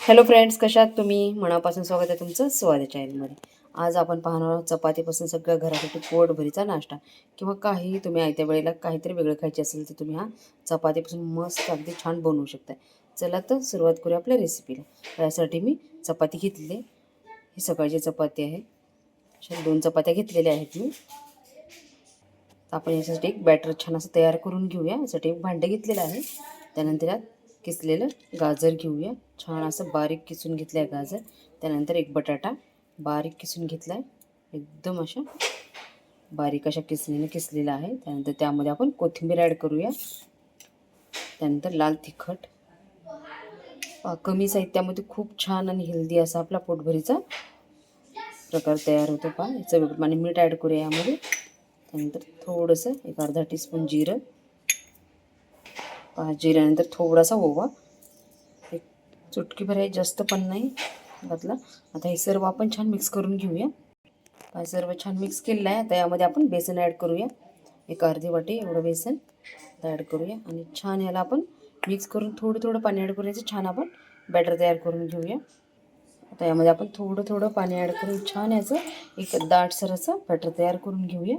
Hello friends कशात तुम्ही? मनापासून स्वागत आहे तुमचं स्वाद चॅनलमध्ये आज आपण पाहणार आहोत चपातीपासून सगळ्या घरासाठी पोटभरीचा नाश्ता. किंवा काही तुम्ही आयत्या वेळेला काहीतरी वेगळं खायचे असेल तर तुम्ही हा चपातीपासून मस्त अगदी छान बनवू शकता चला तर सुरुवात करूया आपल्या रेसिपीला त्यासाठी मी चपाती घेतली ही सकाळची चपाती आहे. अशा दोन चपात्या घेतलेल्या आहेत मी. आपण याच्यासाठी एक बॅटर छान असं तयार करून घेऊया. यासाठी एक भांडं घेतलेलं आहे. त्यानंतर यात किसलेलं गाजर घेऊया. छान असं बारीक किसून घेतलं आहे गाजर. त्यानंतर एक बटाटा बारीक किसून घेतला आहे एकदम अशा बारीक अशा किसणीने किसलेला आहे. त्यानंतर त्यामध्ये आपण कोथिंबीर ॲड करूया. त्यानंतर लाल तिखट. कमी साहित्यामध्ये खूप छान आणि हेल्दी असा आपला पोटभरीचा प्रकार तयार होतो. पहा याचं आणि मीठ ॲड करूया यामध्ये. त्यानंतर थोडंसं एक अर्धा टीस्पून जिरं. जिऱ्यानंतर थोडासा ओवा एक चुटकीभर आहे जास्त पण नाही घातला आता हे सर्व आपण छान मिक्स करून घेऊया। हा सर्व छान मिक्स केलेलं आहे आता यामध्ये आपण बेसन ॲड करूया। एक अर्धी वाटी एवढं बेसन ॲड करूया आणि छान याला आपण मिक्स करून थोडं थोडं पाणी ॲड करायचं, छान आपण बॅटर तयार करून घेऊया. आता यामध्ये आपण थोडं थोडं पाणी ॲड करून छान याचं एक दाटसर असं बॅटर तयार करून घेऊया.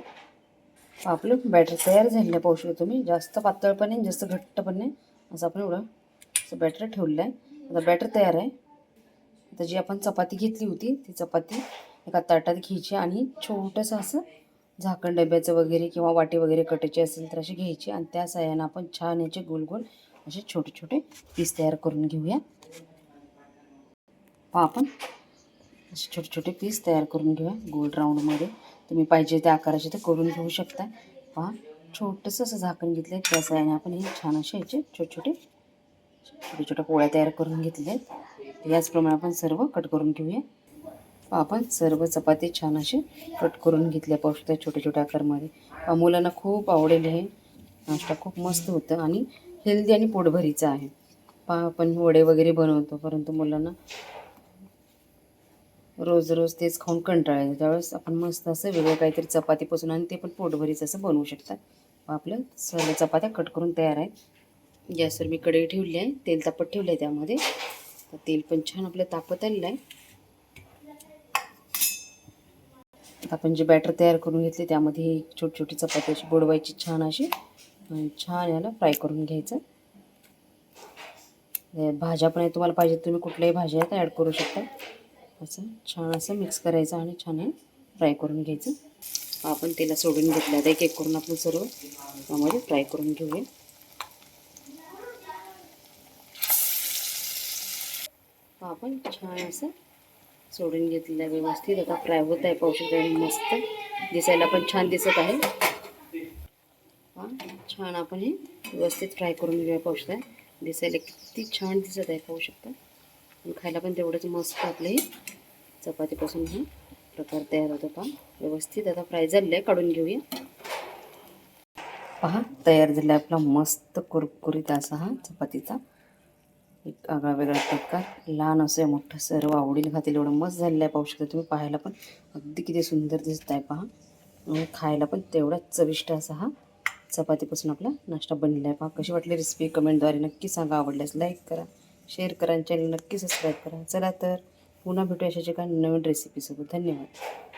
आपलं बॅटर तयार झालेलं पाहू शकता तुम्ही. जास्त पातळपणे जास्त घट्टपणे असं आपण एवढं असं बॅटर ठेवलेलं आहे. आता बॅटर तयार आहे. आता जी आपण चपाती घेतली होती ती चपाती एका ताटात घ्यायची आणि छोटंसं असं झाकण डब्याचं वगैरे किंवा वाटी वगैरे कटायची असेल तर अशी घ्यायची आणि त्या सहाय्यानं आपण छान याचे गोल गोल असे छोटे छोटे पीस तयार करून घेऊया. पहा आपण. असे छोटे छोटे पीस तयार करून घेऊया गोल राऊंडमध्ये तुम्ही पाहिजे त्या आकाराचे ते करून घेऊ शकता. पहा छोटंसं असं झाकण घेतलं आहे त्या साह्याने. आपण हे छान असे याचे छोटे छोटे छोट्या छोट्या पोळ्या तयार करून घेतल्या आहेत. याचप्रमाणे आपण सर्व कट करून घेऊया. पहा आपण सर्व चपाती छान असे कट करून घेतल्या पाहू शकता छोट्या छोट्या आकारमध्ये. पहा, मुलांना खूप आवडेल हे. नाश्ता खूप मस्त होतं आणि हेल्दी आणि पोटभरीचं आहे. पहा आपण वडे वगैरे बनवतो परंतु मुलांना रोज रोज तेच खाऊन कंटाळा येतो. त्यावेळेस आपण मस्त असं वेगळं काहीतरी चपातीपासून आणि ते पण पोटभरीच असं बनवू शकतात. आपलं सर्व चपात्या कट करून तयार आहेत. गॅसवर मी कढई ठेवली आहे. तेल तापत ठेवलं आहे त्यामध्ये. तर तेल पण छान आपलं तापत आलेलं आहे आपण जे बॅटर तयार करून घेतले त्यामध्ये छोटी छोटी चपाती अशी बुडवायची छान अशी. छान याला फ्राय करून घ्यायचं. भाज्या पण आहे तुम्हाला पाहिजे तुम्ही कुठल्याही भाज्या आहेत ॲड करू शकता. टाकायचं छान असं मिक्स करायचं आणि छान फ्राय करून घ्यायचं. आपण तेला सोडून घेतलं आता एक एक करून आपण सर्व त्यामध्ये फ्राय करून घेऊया. आपण छान असं सोडून घेतलेलं आहे व्यवस्थित. आता फ्राय होत आहे पाहू आणि मस्त दिसायला पण छान दिसत आहे. हा छान आपण हे व्यवस्थित फ्राय करून घेऊया पाहू शकता दिसायला किती छान दिसत आहे पाहू शकता. आणि खायला पण तेवढंच मस्त आपलं हे चपातीपासून हा प्रकार तयार होतो पहा. व्यवस्थित आता फ्राय झालेलं आहे काढून घेऊया. पहा तयार झाला आपला मस्त कुरकुरीत असा हा चपातीचा. एक आगळा वेगळा प्रकार. लहान असं आहे मोठं सर्व आवडील खातील एवढं मस्त झालेलं आहे पाहू शकता तुम्ही पाहायला पण अगदी किती सुंदर दिसत आहे पहा. आणि खायला पण तेवढाच चविष्ट असा हा चपातीपासून आपला नाश्ता बनलेला आहे पहा. कशी वाटली रेसिपी कमेंटद्वारे नक्की सांगा. आवडल्यास लाईक करा. शेअर करा आणि चॅनल नक्की सबस्क्राईब करा. चला तर पुन्हा भेटू अशाच्या काही नवीन रेसिपीसोबत धन्यवाद.